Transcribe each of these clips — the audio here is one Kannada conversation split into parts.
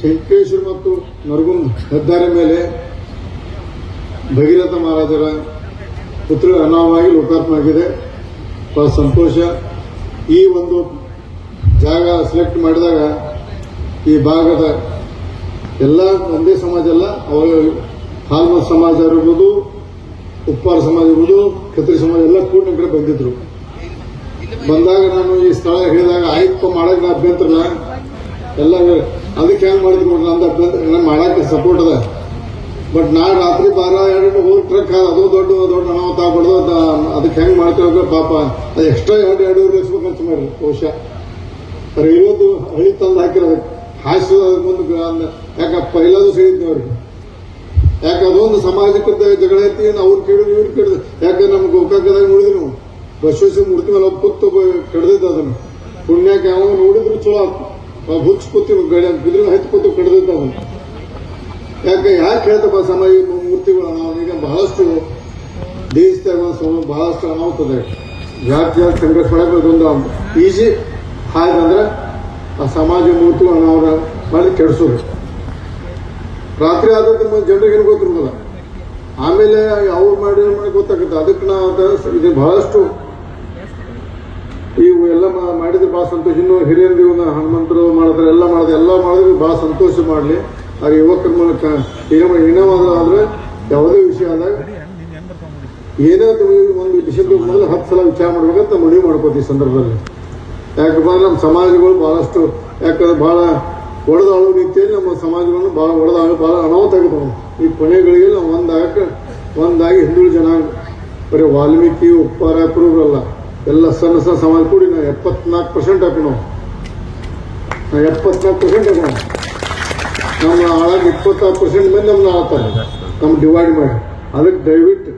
ಶಂಕೇಶ್ವರ ಮತ್ತು ನರಗುಂದ್ ಹೆದ್ದಾರಿ ಮೇಲೆ ಭಗೀರಥ ಮಹಾರಾಜರ ಪುತ್ರ ಅನಾವಾಗಿ ಲೋಕಾರ್ಪಣೆ ಆಗಿದೆ ಬಹಳ ಸಂತೋಷ. ಈ ಒಂದು ಜಾಗ ಸೆಲೆಕ್ಟ್ ಮಾಡಿದಾಗ ಈ ಭಾಗದ ಎಲ್ಲ ಒಂದೇ ಸಮಾಜ ಅಲ್ಲ ಅವರ ಹಾಲ್ಮ ಸಮಾಜ ಇರ್ಬೋದು ಉಪ್ಪಾರ ಸಮಾಜ ಇರ್ಬೋದು ಖತ್ರಿ ಸಮಾಜ ಎಲ್ಲ ಕೂಡ ಕಡೆ ಬಂದಿದ್ರು. ಬಂದಾಗ ನಾನು ಈ ಸ್ಥಳ ಹೇಳಿದಾಗ ಆಯ್ತು ಮಾಡೋಕೆ ಅಭ್ಯಂತರ ಎಲ್ಲ ಅದಕ್ಕೆ ಹೆಂಗ್ ಮಾಡಿದ್ರು ನಂದ ನಾನು ಮಾಡಕ್ಕೆ ಸಪೋರ್ಟ್ ಅದ. ಬಟ್ ನಾ ರಾತ್ರಿ ಬಾರ ಎರಡು ಹೋಗಿ ಟ್ರಕ್ ಅದು ದೊಡ್ಡ ದೊಡ್ಡ ಆಗ್ಬಾರ್ದು ಅದ- ಅದಕ್ಕೆ ಹೆಂಗ್ ಮಾಡ್ತೀವಿ ಪಾಪ. ಅದು ಎಕ್ಸ್ಟ್ರಾ ಎರಡು ಎರಡು ಲಕ್ಷ ಖರ್ಚು ಮಾಡಿ ಬಹುಶಃ. ಇರೋದು ಹಳಿ ತಂದು ಹಾಕಿರೋದು. ಹಾಸ್ಯ ಮುಂದೆ ಯಾಕೆ ಪೈಲಾದು ಸಿಡಿದ್ನಿ ಅವ್ರಿಗೆ ಯಾಕೆ ಅದೊಂದು ಸಾಮಾಜಿಕ ಜಗಳ ಐತಿ ಅವ್ರು ಕೇಳಿದ್ರು, ಇವ್ರು ಕೇಳಿದ್ರು. ಯಾಕೆ ನಮ್ಗೆ ಗೋಕಾಕದಾಗ ನೋಡಿದ್ವಿ ನಾವು? ಬಸವೇಶ್ವರ ಮೂರ್ತಿ ಮೇಲೆ ಕೂತು ಕಡ್ದಿದ್ದ ಅದನ್ನು. ಪುಣ್ಯಕ್ಕೆ ಯಾವಾಗ ನೋಡಿದ್ರು ಚಲೋ ಆತು. ಹುಚ್ಚ ಕೂತಿ ಗಡಿ ಬಿದ್ರ ಹತ್ತಿ ಕೂತು ಕಡ್ದಿದ್ದ ಅವನು. ಯಾಕೆ ಯಾಕೆ ಹೇಳ್ತಪ್ಪ ಸಮಾಜ ಮೂರ್ತಿಗಳು? ನಾವು ಈಗ ಬಹಳಷ್ಟು ದೇಶದಾಗ ಒಂದು ಬಹಳಷ್ಟು ಅನಾಹುತದೆ. ಜಾತಿ ಜಾತಿ ಸಂಘರ್ಷ ಅದೊಂದು ಈಜಿ ಹಾಗಂದ್ರೆ ಆ ಸಮಾಜ ಮೂರ್ತಿಗಳು ಅನಾಹುತ ಮಾಡಿ ಕೆಡಿಸೋದು. ರಾತ್ರಿ ಆದ ಜನರಿಗೆ ಏನು ಆಮೇಲೆ ಅವ್ರು ಮಾಡಿ ಮಾಡಿ ಗೊತ್ತಾಗುತ್ತೆ? ಅದಕ್ಕೆ ನಾವು ಇದು ಬಹಳಷ್ಟು ಇವು ಎಲ್ಲ ಮಾಡಿದ್ರೆ ಬಹಳ ಸಂತೋಷ. ಇನ್ನು ಹಿರಿಯರು ಹನುಮಂತರು ಮಾಡಿದ್ರೆ, ಎಲ್ಲ ಮಾಡಿದ್ರೆ ಎಲ್ಲ ಮಾಡಿದ್ರೆ ಬಹಳ ಸಂತೋಷ ಮಾಡಲಿ. ಆ ಯುವಕರ ಮೂಲಕ ಏನೋ ಏನಾದ್ರು ಆದ್ರೆ ಯಾವುದೇ ವಿಷಯ ಆದಾಗ ಏನೇ ಒಂದು ವಿಷಯದ ಮೊದಲು ಹತ್ತು ಸಲ ವಿಚಾರ ಮಾಡ್ಬೇಕಂತ ಮನವಿ ಮಾಡ್ಕೋತೀವಿ ಸಂದರ್ಭದಲ್ಲಿ. ಯಾಕಂದ್ರೆ ನಮ್ಮ ಸಮಾಜಗಳು ಬಹಳಷ್ಟು ಯಾಕಂದ್ರೆ ಬಹಳ ಒಡೆದಾಳು ರೀತಿಯಲ್ಲಿ ನಮ್ಮ ಸಮಾಜಗಳನ್ನು ಬಹಳ ಒಡೆದಾಳು ಬಹಳ ಅನಾಹುತ ಆಗಿದೆ ಈ ಕೊನೆಗಳಿಗೆ ನಾವು ಒಂದಾಗ ಒಂದಾಗಿ ಹಿಂದುಳಿದ ಜನ ಬರೀ ವಾಲ್ಮೀಕಿ, ಉಪ್ಪಾರ, ಕುರುಬರಲ್ಲ. ಎಲ್ಲ ಸಣ್ಣ ಸಣ್ಣ ಸವಾಲು ಕೂಡಿ ನಾವು ಎಪ್ಪತ್ನಾಲ್ಕು ಪರ್ಸೆಂಟ್ ಹಾಕೋಣ ನಾ ಎಪ್ಪತ್ನಾಲ್ಕು ಪರ್ಸೆಂಟ್ ಹಾಕೋಣ ನಮ್ಮ ಆಳಾಗ ಇಪ್ಪತ್ತಾರು ಪರ್ಸೆಂಟ್ ಮೇಲೆ ನಮ್ಮನ್ನ ಆಳ್ತಾರೆ ನಮ್ಮ ಡಿವೈಡ್ ಮಾಡಿ. ಅದಕ್ಕೆ ದಯವಿಟ್ಟು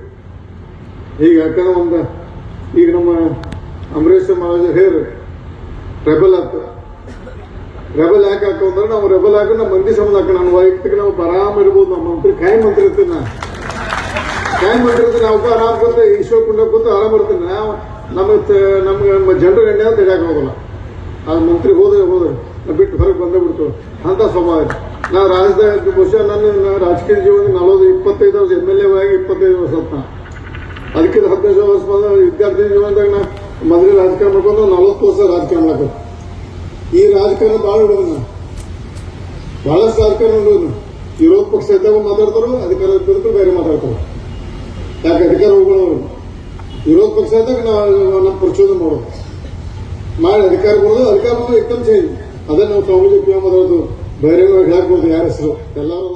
ಈಗ ಯಾಕಂದ್ರೆ ಒಂದು ಈಗ ನಮ್ಮ ಅಂಬರೀಷ್ ಮಹಾರಾಜ ಹೇಳಿ ರೆಬಲ್ ಆತ. ರೆಬಲ್ ಯಾಕೆ ಹಾಕೊಂಡ್ರೆ ನಾವು ರೆಬಲ್ ಹಾಕಿ ನಮ್ಮ ಮಂದಿ ಸಂಬಂಧ ಹಾಕೋಣ. ನಮ್ಮ ವೈಯಕ್ತಿಕ ನಾವು ಆರಾಮ್ ಇರ್ಬೋದು. ನಮ್ಮ ಮಂತ್ರಿ ಕಾಯಿ ಮಂತ್ರಿ ಇರ್ತೀನಿ ನಾ ಕಾಯಿ ಮಾಡಿರ್ತೀನಿ ನಾವು ಆರಾಮ್ ಕೂತು ಈಶ್ವರ ಕುಂಡ ಕೂತು ಆರಾಮ್ ಬರ್ತೀನಿ ನಾವು ನಮಗೆ ನಮ್ಗೆ ಜನರು ಎಣ್ಣೆ ಅಂತ ಹೇಳಕ್ ಹೋಗಲ್ಲ. ಆ ಮಂತ್ರಿ ಹೋದ್ರೆ ಹೋದ್ರೆ ಬಿಟ್ಟು ಹೊರಗೆ ಬಂದೇ ಬಿಡ್ತು. ಅಂತ ಸ್ವಭಾವ. ನಾ ರಾಜಧಾನಿ ಬಹುಶಃ ನನ್ನ ರಾಜಕೀಯ ಜೀವನ ನಲವತ್ತು, ಇಪ್ಪತ್ತೈದು ವರ್ಷ ಎಂ ಎಲ್ ಎ ಆಗಿ ಇಪ್ಪತ್ತೈದು ವರ್ಷ ಅಂತ ಅದಕ್ಕಿಂತ ಅದಕ್ಕೆ ಹದಿನೈದು ವರ್ಷ ವಿದ್ಯಾರ್ಥಿ ಜೀವನದಾಗ ನಾ ಮೊದಲೇ ರಾಜಕಾರಣ ಮಾಡ್ಕೊಂಡು ನಲವತ್ತು ವರ್ಷ ರಾಜಕಾರಣ ಮಾಡ್ಬೇಕು ಈ ರಾಜಕಾರಣ ಭಾಳ ಹಿಡಿದು ಬಹಳಷ್ಟು ರಾಜಕಾರಣ ಹಿಡಿದು ವಿರೋಧ ಪಕ್ಷ ಇದ್ದಾಗ ಮಾತಾಡ್ತಾರೋ ಅಧಿಕಾರ ಬೇರೆ ಮಾತಾಡ್ತಾರೆ. ಯಾಕೆ ಅಧಿಕಾರ ಹೋಗೋಣ ವಿರೋಧ ಪಕ್ಷ ಇದ್ದಾಗ ನಾವು ನಮ್ಮ ಪ್ರಚೋದನೆ ಮಾಡೋದು. ಮಾಡಿ ಅಧಿಕಾರ ಕೊಡೋದು, ಅಧಿಕಾರ ಬಂದು ಏಕದಮ್ ಚೇಂಜ್ ಅದೇ ನಾವು ಪಿ ಎಂ ಮಾತಾಡೋದು ಬೇರೆ ಹೇಳಕ್ ಯಾರ ಹೆಸರು? ಎಲ್ಲರೂ